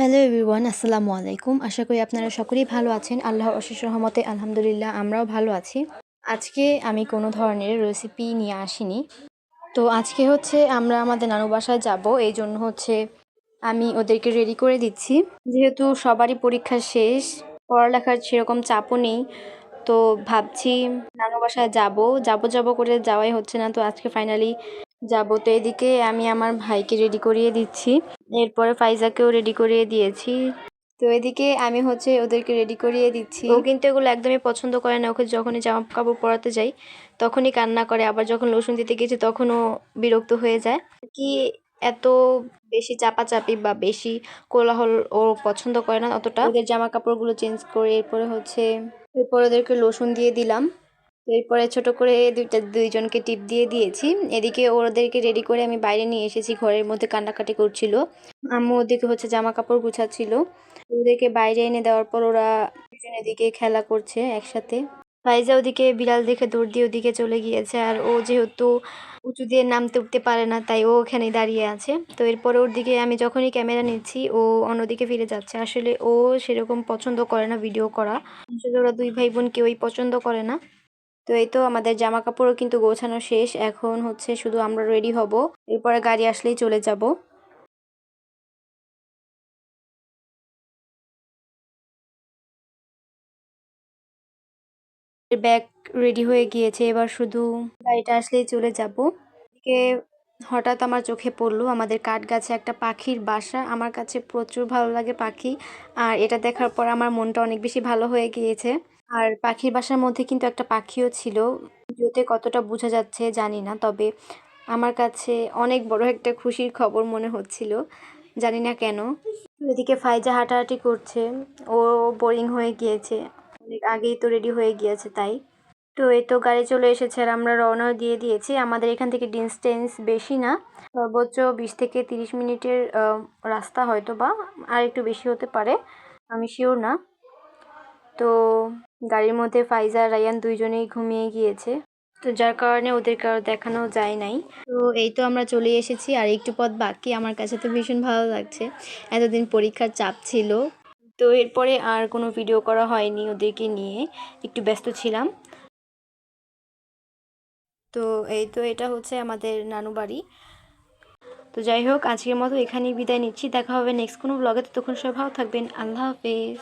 Hello everyone আসসালামু আলাইকুম আশা করি আপনারা সকলেই ভালো আছেন। আল্লাহর অশেষ রহমতে, আলহামদুলিল্লাহ, আমরাও ভালো আছি। আজকে আমি কোনো ধরনের রেসিপি নিয়ে আসিনি। তো আজকে হচ্ছে আমরা আমাদের নানু বাসায় যাব। এই জন্য হচ্ছে আমি ওদেরকে রেডি করে দিচ্ছি। যেহেতু সবারই পরীক্ষা শেষ, পড়ালেখার সেরকম চাপও নেই, তো ভাবছি নানু বাসায় যাব। যাব যাব করে যাওয়াই হচ্ছে না। তো আজকে ফাইনালি যাব। তো এদিকে আমি আমার ভাইকে রেডি করিয়ে দিচ্ছি। এরপরে ফাইজাকেও রেডি করিয়ে দিয়েছি। তো এদিকে আমি হচ্ছে ওদেরকে রেডি করিয়ে দিচ্ছি। ও কিন্তু এগুলো একদমই পছন্দ করে না ওকে যখনই জামা কাপড় পরাতে যাই তখনই কান্না করে। আবার যখন লোসুন দিতে গেছি তখনও বিরক্ত হয়ে যায়। কি এত বেশি চাপাচাপি বা বেশি কোলাহল ও পছন্দ করে না অতটা। ওদের জামা কাপড়গুলো চেঞ্জ করে এরপরে হচ্ছে এরপর ওদেরকে লোসুন দিয়ে দিলাম। এরপরে ছোট করে দুইটা, দুইজনকে টিপ দিয়ে দিয়েছি। এদিকে ওদেরকে রেডি করে আমি বাইরে নিয়ে এসেছি, ঘরের মধ্যে কান্নাকাটি করছিল। আম্মু ওদিকে হচ্ছে জামা কাপড় গুছাচ্ছিল। ওদেরকে বাইরে এনে দেওয়ার পর ওরা দুজন এদিকে খেলা করছে একসাথে। ফাইজা ওদিকে বিড়াল দেখে দৌড় দিয়ে ওদিকে চলে গিয়েছে। আর ও যেহেতু উঁচু দিয়ে নামতে উঠতে পারে না, তাই ও ওখানে দাঁড়িয়ে আছে। তো এরপরে ওর দিকে আমি যখনই ক্যামেরা নিচ্ছি, ও অন্যদিকে ফিরে যাচ্ছে। আসলে ও সেরকম পছন্দ করে না ভিডিও করা। আসলে ওরা দুই ভাই বোন কেউই পছন্দ করে না। তো এই তো আমাদের জামা কাপড়ও কিন্তু গোছানো শেষ। এখন হচ্ছে শুধু আমরা রেডি হব। এরপরে গাড়ি আসলেই চলে যাব। ব্যাগ রেডি হয়ে গিয়েছে, এবার শুধু গাড়িটা আসলেই চলে যাব। এদিকে হঠাৎ আমার চোখে পড়ল আমাদের কাঠ গাছে একটা পাখির বাসা। আমার কাছে প্রচুর ভালো লাগে পাখি। আর এটা দেখার পর আমার মনটা অনেক বেশি ভালো হয়ে গিয়েছে। আর পাখির বাসার মধ্যে কিন্তু একটা পাখিও ছিল। ভিডিওতে কতটা বোঝা যাচ্ছে জানি না, তবে আমার কাছে অনেক বড় একটা খুশির খবর মনে হচ্ছিল, জানি না কেন। এদিকে ফাইজা হাঁটাহাঁটি করছে, ও বোরিং হয়ে গিয়েছে। অনেক আগেই তো রেডি হয়ে গিয়েছে তাই। তো এই তো গাড়ি চলে এসেছে আর আমরা রওনাও দিয়ে দিয়েছি। আমাদের এখান থেকে ডিস্টেন্স বেশি না, সর্বোচ্চ বিশ থেকে তিরিশ মিনিটের রাস্তা হয়তো বা আর একটু বেশি হতে পারে, আমি শিওর না। তো গাড়ির মধ্যে ফাইজা রায়ান দুইজনেই ঘুমিয়ে গিয়েছে। তো যার কারণে ওদের কারও দেখানো যায় নাই। তো এই তো আমরা চলে এসেছি, আর একটু পথ বাকি। আমার কাছে তো ভীষণ ভালো লাগছে। এতদিন পরীক্ষার চাপ ছিল। তো এরপরে আর কোনো ভিডিও করা হয়নি ওদেরকে নিয়ে। একটু ব্যস্ত ছিলাম। তো এই তো এটা হচ্ছে আমাদের নানু বাড়ি। তো যাই হোক, আজকের মতো এখানেই বিদায় নিচ্ছি। দেখা হবে নেক্সট কোনো ব্লগে তখন সবাই ভালো থাকবেন। আল্লাহ হাফেজ।